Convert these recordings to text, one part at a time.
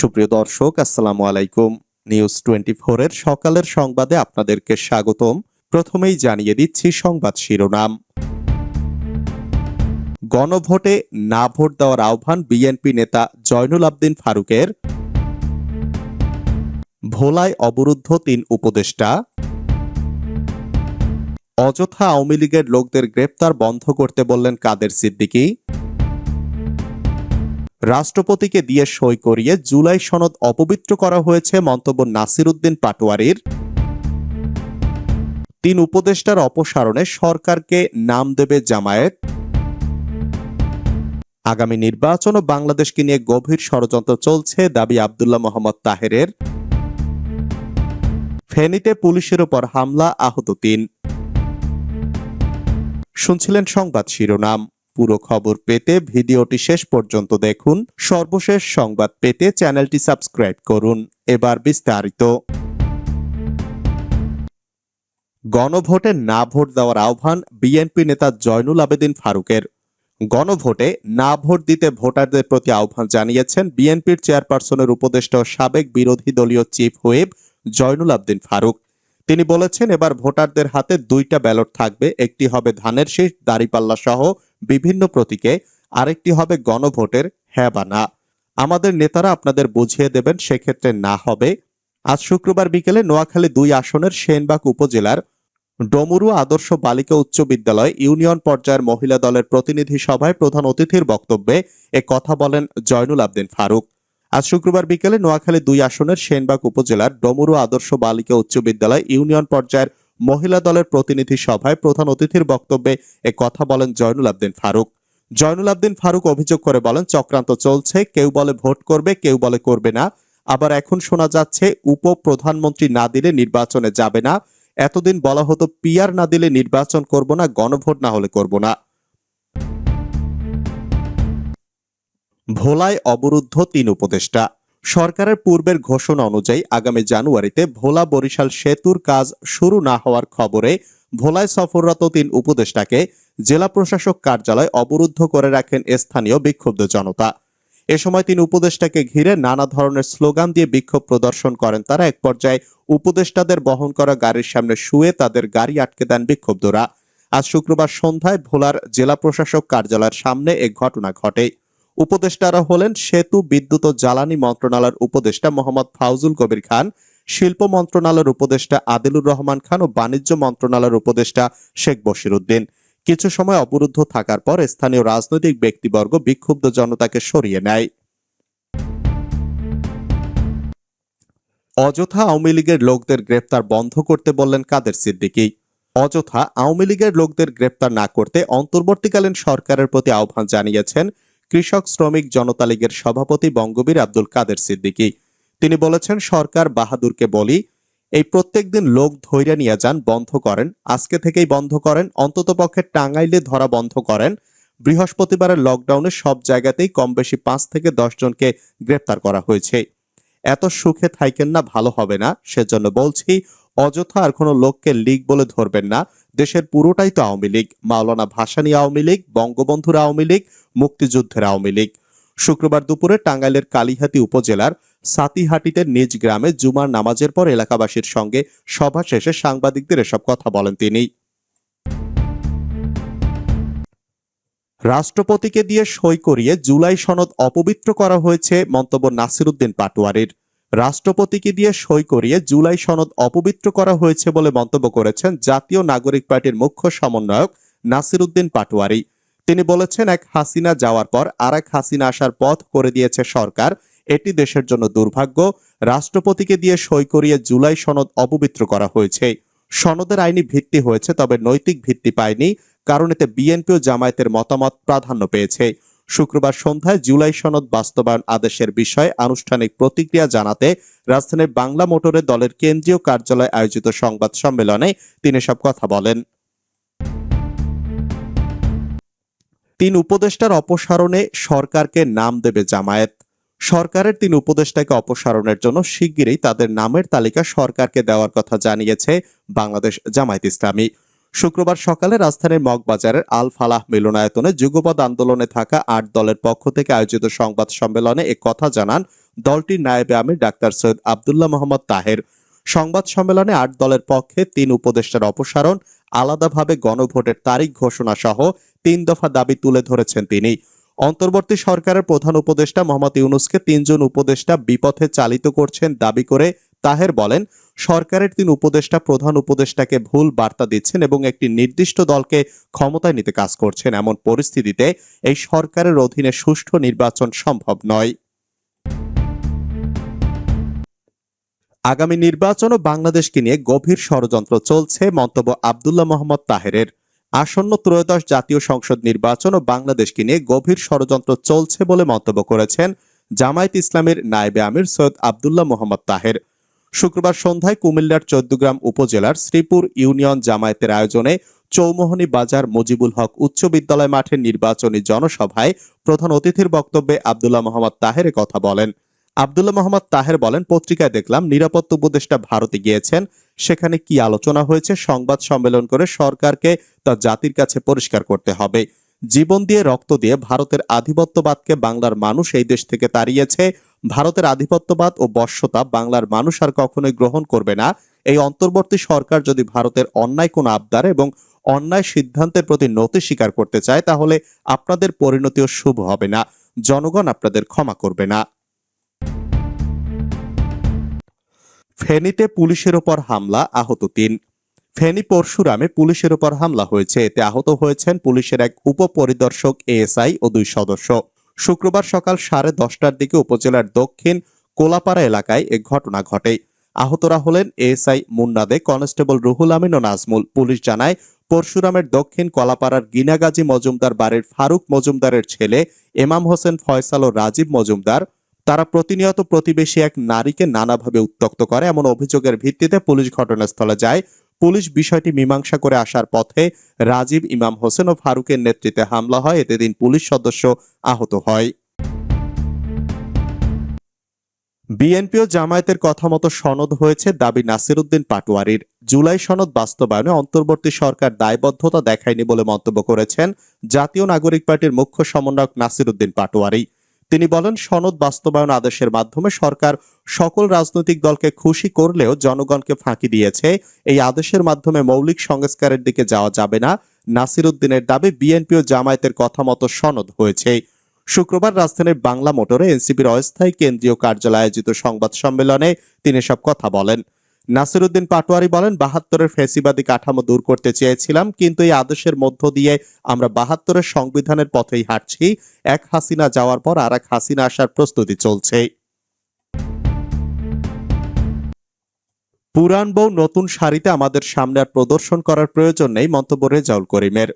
সুপ্রিয় দর্শক, আসসালামু আলাইকুম। নিউজ টোয়েন্টি এর সকালের সংবাদে আপনাদেরকে স্বাগতম। প্রথমেই জানিয়ে দিচ্ছি সংবাদ শিরোনাম। গণভোটে না ভোট দেওয়ার আহ্বান বিএনপি নেতা জয়নুল আবদিন ফারুকের। ভোলায় অবরুদ্ধ তিন উপদেষ্টা। অযথা আওয়ামী লীগের লোকদের গ্রেপ্তার বন্ধ করতে বললেন কাদের সিদ্দিকী। রাষ্ট্রপতিকে দিয়ে সই করিয়ে জুলাই সনদ অপবিত্র করা হয়েছে, মন্তব্য নাসির উদ্দিন পাটোয়ারির। তিন উপদেষ্টার অপসারণে সরকারকে নাম দেবে জামায়াত। আগামী নির্বাচন ও বাংলাদেশকে নিয়ে গভীর ষড়যন্ত্র চলছে, দাবি আবদুল্লাহ মোহাম্মদ তাহেরের। ফেনীতে পুলিশের উপর হামলা, আহত তিন। শুনছিলেন সংবাদ শিরোনাম। পুরো খবর পেতে ভিডিওটি শেষ পর্যন্ত দেখুন। সর্বশেষ সংবাদ পেতে চ্যানেলটি সাবস্ক্রাইব করুন। এবার বিস্তারিত। গণভোটে না ভোট দেওয়ার আহ্বান বিএনপি নেতা জয়নুল আবেদিন ফারুকের। গণভোটে না ভোট দিতে ভোটারদের প্রতি আহ্বান জানিয়েছেন বিএনপির চেয়ারপারসনের উপদেষ্টা সাবেক বিরোধী দলীয় চিফ হুইপ জয়নুল আবদিন ফারুক। তিনি বলেছেন, এবার ভোটারদের হাতে দুইটা ব্যালট থাকবে, একটি হবে ধানের শীষ, দাড়িপাল্লা সহ বিভিন্ন প্রতীকে আরেকটি হবে গণভোটের হ্যাঁ বা না আমাদের নেতারা আপনাদের বুঝিয়ে দেবেন সেক্ষেত্রে না হবে। আজ শুক্রবার বিকেলে নোয়াখালী দুই আসনের সেনবাগ উপজেলার ডমুরু আদর্শ বালিকা উচ্চ বিদ্যালয় ইউনিয়ন পর্যায়ের মহিলা দলের প্রতিনিধি সভায় প্রধান অতিথির বক্তব্যে এ কথা বলেন জয়নুল আবদিন ফারুক। আজ শুক্রবার বিকেলে নোয়াখালী দুই আসনের সেনবাগ উপজেলার ডমুরু আদর্শ বালিকা উচ্চ বিদ্যালয় ইউনিয়ন পর্যায়ের মহিলা দলের প্রতিনিধি সভায় প্রধান অতিথির বক্তব্যে এ কথা বলেন জয়নুল আবদিন ফারুক। জয়নুল আবদিন ফারুক অভিযোগ করে বলেন, চক্রান্ত চলছে, কেউ বলে ভোট করবে, কেউ বলে করবে না। আবার এখন শোনা যাচ্ছে উপ প্রধানমন্ত্রী না দিলে নির্বাচনে যাবে না। এতদিন বলা হতো পিয়ার না দিলে নির্বাচন করব না, গণভোট না হলে করব না। ভোলায় অবরুদ্ধ তিন উপদেষ্টা। সরকারের পূর্বের ঘোষণা অনুযায়ী আগামী জানুয়ারিতে ভোলা বরিশাল সেতুর কাজ শুরু না হওয়ার খবরে ভোলায় সফররত তিন উপদেষ্টাকে জেলা প্রশাসক কার্যালয় অবরুদ্ধ করে রাখেন স্থানীয় বিক্ষুব্ধ জনতা। এ সময় তিন উপদেষ্টাকে ঘিরে নানা ধরনের স্লোগান দিয়ে বিক্ষোভ প্রদর্শন করেন তারা। এক পর্যায়ে উপদেষ্টাদের বহন করা গাড়ির সামনে শুয়ে তাদের গাড়ি আটকে দেন বিক্ষুব্ধরা। আজ শুক্রবার সন্ধ্যায় ভোলার জেলা প্রশাসক কার্যালয়ের সামনে এক ঘটনা ঘটে। উপদেষ্টারা হলেন সেতু, বিদ্যুৎ ও জ্বালানি মন্ত্রণালয়ের উপদেষ্টা মোহাম্মদ ফাউজুল কবির খান, শিল্প মন্ত্রণালয়ের উপদেষ্টা আদিলুর রহমান খান ও বাণিজ্য মন্ত্রণালয়ের উপদেষ্টা শেখ বশির উদ্দিন কিছু সময় অবরুদ্ধ থাকার পর স্থানীয় রাজনৈতিক ব্যক্তিবর্গ বিক্ষুব্ধ জনতাকে সরিয়ে নেয়। অযথা আওয়ামী লীগের লোকদের গ্রেপ্তার বন্ধ করতে বললেন কাদের সিদ্দিকী। অযথা আওয়ামী লীগের লোকদের গ্রেপ্তার না করতে অন্তর্বর্তীকালীন সরকারের প্রতি আহ্বান জানিয়েছেন কৃষক শ্রমিক জনতা লীগের সভাপতি বঙ্গবীর আব্দুল কাদের সিদ্দিকী। তিনি বলেছেন, সরকার বাহাদুরকে বলি, এই প্রত্যেকদিন লোক ধৈর্য নিয়ে যান, বন্ধ করেন। আজকে থেকেই বন্ধ করেন অন্ততপক্ষে টাঙ্গাইলে ধরা বন্ধ করেন। বৃহস্পতিবারের লকডাউনে সব জায়গাতেই কম বেশি পাঁচ থেকে দশ জনকে গ্রেপ্তার করা হয়েছে। এত সুখে থাইকেন না, ভালো হবে না। সেজন্য বলছি, অযথা আর কোনো লোককে লীগ বলে ধরবেন না। দেশের পুরোটাই তো আওয়ামী লীগ। মাওলানা ভাসানী আওয়ামী লীগ, বঙ্গবন্ধুর আওয়ামী লীগ, মুক্তিযুদ্ধের আওয়ামী লীগ। শুক্রবার দুপুরে টাঙ্গাইলের কালিহাতি উপজেলার সাতিহাটিতে নিজ গ্রামে জুমার নামাজের পর এলাকাবাসীর সঙ্গে সভা শেষে সাংবাদিকদের এসব কথা বলেন তিনি। রাষ্ট্রপতিকে দিয়ে সই করিয়ে জুলাই সনদ অপবিত্র করা হয়েছে মন্তব্য নাসিরুদ্দিন পাটোয়ারির। রাষ্ট্রপতিকে দিয়ে সই করিয়ে জুলাই সনদ অপবিত্র করা হয়েছে বলে মন্তব্য করেছেন জাতীয় নাগরিক পার্টির মুখ্য সমন্বয়ক নাসিরুদ্দিন পাটোয়ারি। তিনি বলেছেন, এক হাসিনা যাওয়ার পর আর এক হাসিনা আসার পথ করে দিয়েছে সরকার। এটি দেশের জন্য দুর্ভাগ্য। রাষ্ট্রপতিকে দিয়ে সই করিয়ে জুলাই সনদ অপবিত্র করা হয়েছে। সনদের আইনি ভিত্তি হয়েছে, তবে নৈতিক ভিত্তি পায়নি। কারণ এতে বিএনপি ও জামায়াতের মতামত প্রাধান্য পেয়েছে। শুক্রবার সন্ধ্যায় জুলাই সনদ বাস্তবায়ন আদেশের বিষয়ে আনুষ্ঠানিক প্রতিক্রিয়া জানাতে রাজধানীর বাংলা মোটরে দলের কেন্দ্রীয় কার্যালয়ে আয়োজিত সংবাদ সম্মেলনে তিনি সব কথা বলেন। তিন উপদেষ্টার অপসারণে সরকারকে নাম দেবে জামায়াত। সরকারের তিন উপদেষ্টাকে অপসারণের জন্য শিগগিরই তাদের নামের তালিকা সরকারকে দেওয়ার কথা জানিয়েছে বাংলাদেশ জামায়াত ইসলামী। শুক্রবার সকালে রাজধানীর মগবাজারের আল ফালাহ মিলনায়তনে যুগপদ আন্দোলনে থাকা আট দলের পক্ষ থেকে আয়োজিত সংবাদ সম্মেলনে এ কথা জানান দলটির নায়েবে আমির ডাক্তার সৈয়দ আবদুল্লাহ মোহাম্মদ তাহের। সংবাদ সম্মেলনে আট দলের পক্ষে তিন উপদেষ্টার অপসারণ, আলাদাভাবে গণভোটের তারিখ ঘোষণা সহ তিন দফা দাবি তুলে ধরেছেন তিনি। অন্তর্বর্তী সরকারের প্রধান উপদেষ্টা মোহাম্মদ ইউনুসকে তিনজন উপদেষ্টা বিপথে চালিত করছেন দাবি করে তাহের বলেন, সরকারের তিন উপদেষ্টা প্রধান উপদেষ্টাকে ভুল বার্তা দিচ্ছেন এবং একটি নির্দিষ্ট দলকে ক্ষমতায় নিতে কাজ করছেন। এমন পরিস্থিতিতে এই সরকারের অধীনে সুষ্ঠু নির্বাচন সম্ভব নয়। আগামী নির্বাচন ও বাংলাদেশকে নিয়ে গভীর ষড়যন্ত্র চলছে মন্তব্য আবদুল্লাহ মোহাম্মদ তাহেরের। আসন্ন ত্রয়োদশ জাতীয় সংসদ নির্বাচন ও বাংলাদেশকে নিয়ে গভীর ষড়যন্ত্র চলছে বলে মন্তব্য করেছেন জামায়াত ইসলামের নায়েবে আমির সৈয়দ আবদুল্লাহ মোহাম্মদ তাহের। শুক্রবার সন্ধ্যায় কুমিল্লার চৌদ্দগ্রাম উপজেলার শ্রীপুর ইউনিয়ন জামায়াতের আয়োজনে চৌমোহনী বাজার মুজিবুল হক উচ্চ বিদ্যালয় মাঠের নির্বাচনী জনসভায় প্রধান অতিথির বক্তব্যে আবদুল্লাহ মোহাম্মদ তাহের কথা বলেন। আবদুল্লাহ মোহাম্মদ তাহের বলেন, পত্রিকায় দেখলাম, নিরাপত্তা উপদেষ্টা ভারতে গিয়েছেন। সেখানে কি আলোচনা হয়েছে? সংবাদ সম্মেলন করে সরকারকে তা জাতির কাছে পরিষ্কার করতে হবে। জীবন দিয়ে রক্ত দিয়ে ভারতের আধিপত্যবাদকে বাংলার মানুষ এই দেশ থেকে তাড়িয়েছে। ভারতের আধিপত্যবাদ ও বর্ষতা বাংলার মানুষ আর কখনোই গ্রহণ করবে না। এই অন্তর্বর্তী সরকার যদি ভারতের অন্যায় কোনো আবদার এবং অন্যায় সিদ্ধান্তের প্রতি নতি স্বীকার করতে চায়, তাহলে আপনাদের পরিণতিও শুভ হবে না। জনগণ আপনাদের ক্ষমা করবে না। ফেনীতে পুলিশের ওপর হামলা, আহত তিন। ফেনী পরশুরামে পুলিশের উপর হামলা হয়েছে। এতে আহত হয়েছেন পুলিশের এক উপপরিদর্শক, এএসআই, ও দুই সদস্য। শুক্রবার সকাল সাড়ে দশটার দিকে উপজেলার দক্ষিণ কোলাপাড়া এলাকায় এ ঘটনা ঘটে। আহতরা হলেন এএসআই মুন্নাদে কনস্টেবল রুহুল আমিন ও নাজমুল। পুলিশ জানায়, পরশুরামের দক্ষিণ কলাপাড়ার গিনাগাজী মজুমদার বাড়ির ফারুক মজুমদারের ছেলে এমাম হোসেন ফয়সাল ও রাজীব মজুমদার, তারা প্রতিনিয়ত প্রতিবেশী এক নারীকে নানাভাবে উত্তক্ত করে। এমন অভিযোগের ভিত্তিতে পুলিশ ঘটনাস্থলে যায়। পুলিশ বিষয়টি মীমাংসা করে আসার পথে রাজীব ইমাম হোসেন ও ফারুকের নেতৃত্বে হামলা হয়, এতে দিন পুলিশ সদস্য আহত হয়। বিএনপি ও জামায়াতের কথা মতো সনদ হয়েছে দাবি নাসিরুদ্দিন পাটোয়ারির। জুলাই সনদ বাস্তবায়নে অন্তর্বর্তী সরকার দায়বদ্ধতা দেখায়নি বলে মন্তব্য করেছেন জাতীয় নাগরিক পার্টির মুখ্য সমন্বয়ক নাসিরুদ্দিন পাটোয়ারি। তিনি বলেন, সনদ বাস্তবায়ন আদেশের মাধ্যমে সরকার সকল রাজনৈতিক দলকে খুশি করলেও জনগণকে ফাঁকি দিয়েছে। এই আদেশের মাধ্যমে মৌলিক সংস্কারের দিকে যাওয়া যাবে না। নাসিরুদ্দিনের দাবি, বিএনপি ও জামায়াতের কথা মতো সনদ হয়েছে। শুক্রবার রাজধানীর বাংলা মোটরে এনসিপির অস্থায়ী কেন্দ্রীয় কার্যালয়ে আয়োজিত সংবাদ সম্মেলনে তিনি সব কথা বলেন। নাসিরুদ্দিন পাটোয়ারি বলেন, বাহাত্তরের ফেসিবাদী কাঠামো দূর করতে চেয়েছিলাম, কিন্তু এই আদেশের মধ্য দিয়ে আমরা বাহাত্তরের সংবিধানের পথেই হাঁটছি। এক হাসিনা যাওয়ার পর আর এক হাসিনা আসার প্রস্তুতি চলছে। পুরাণ বউ নতুন শাড়িতে আমাদের সামনে আর প্রদর্শন করার প্রয়োজন নেই, মন্তব্য রেজাউল করিমের।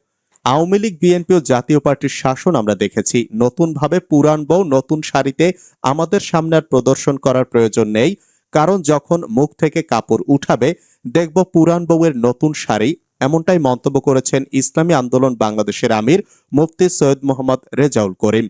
আওয়ামী লীগ, বিএনপি ও জাতীয় পার্টির শাসন আমরা দেখেছি। নতুনভাবে পুরাণ বউ নতুন শাড়িতে আমাদের সামনে আর প্রদর্শন করার প্রয়োজন নেই। কারণ যখন মুখ থেকে কাপড় উঠাবে, দেখব পুরান বউয়ের নতুন শাড়ি। এমনটাই মন্তব্য করেছেন ইসলামী আন্দোলন বাংলাদেশের আমির মুফতি সৈয়দ মোহাম্মদ রেজাউল করিম।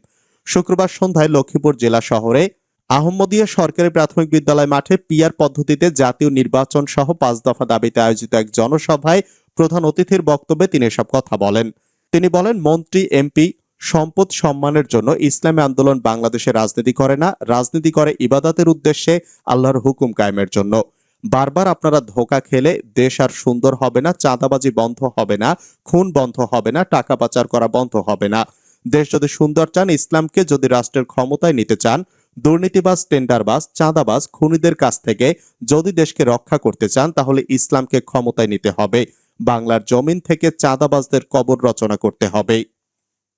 শুক্রবার সন্ধ্যায় লক্ষ্মীপুর জেলা শহরে আহমদিয়া সরকারি প্রাথমিক বিদ্যালয় মাঠে পিয়ার পদ্ধতিতে জাতীয় নির্বাচন সহ পাঁচ দফা দাবিতে আয়োজিত এক জনসভায় প্রধান অতিথির বক্তব্যে তিনি এসব কথা বলেন। তিনি বলেন, মন্ত্রী, এমপি সম্পদ সম্মানের জন্য ইসলামী আন্দোলন বাংলাদেশে রাজনীতি করে না, রাজনীতি করে ইবাদতের উদ্দেশ্যে আল্লাহর হুকুম কায়েমের জন্য। বারবার আপনারা ধোকা খেলে দেশ আর সুন্দর হবে না, চাঁদাবাজি বন্ধ হবে না, খুন বন্ধ হবে না, টাকা পাচার করা বন্ধ হবে না। দেশ যদি সুন্দর চান, ইসলামকে যদি রাষ্ট্রের ক্ষমতায় নিতে চান, দুর্নীতিবাজ, টেন্ডারবাজ, চাঁদাবাজ, খুনিদের কাছ থেকে যদি দেশকে রক্ষা করতে চান, তাহলে ইসলামকে ক্ষমতায় নিতে হবে। বাংলার জমিন থেকে চাঁদাবাজদের কবর রচনা করতে হবে।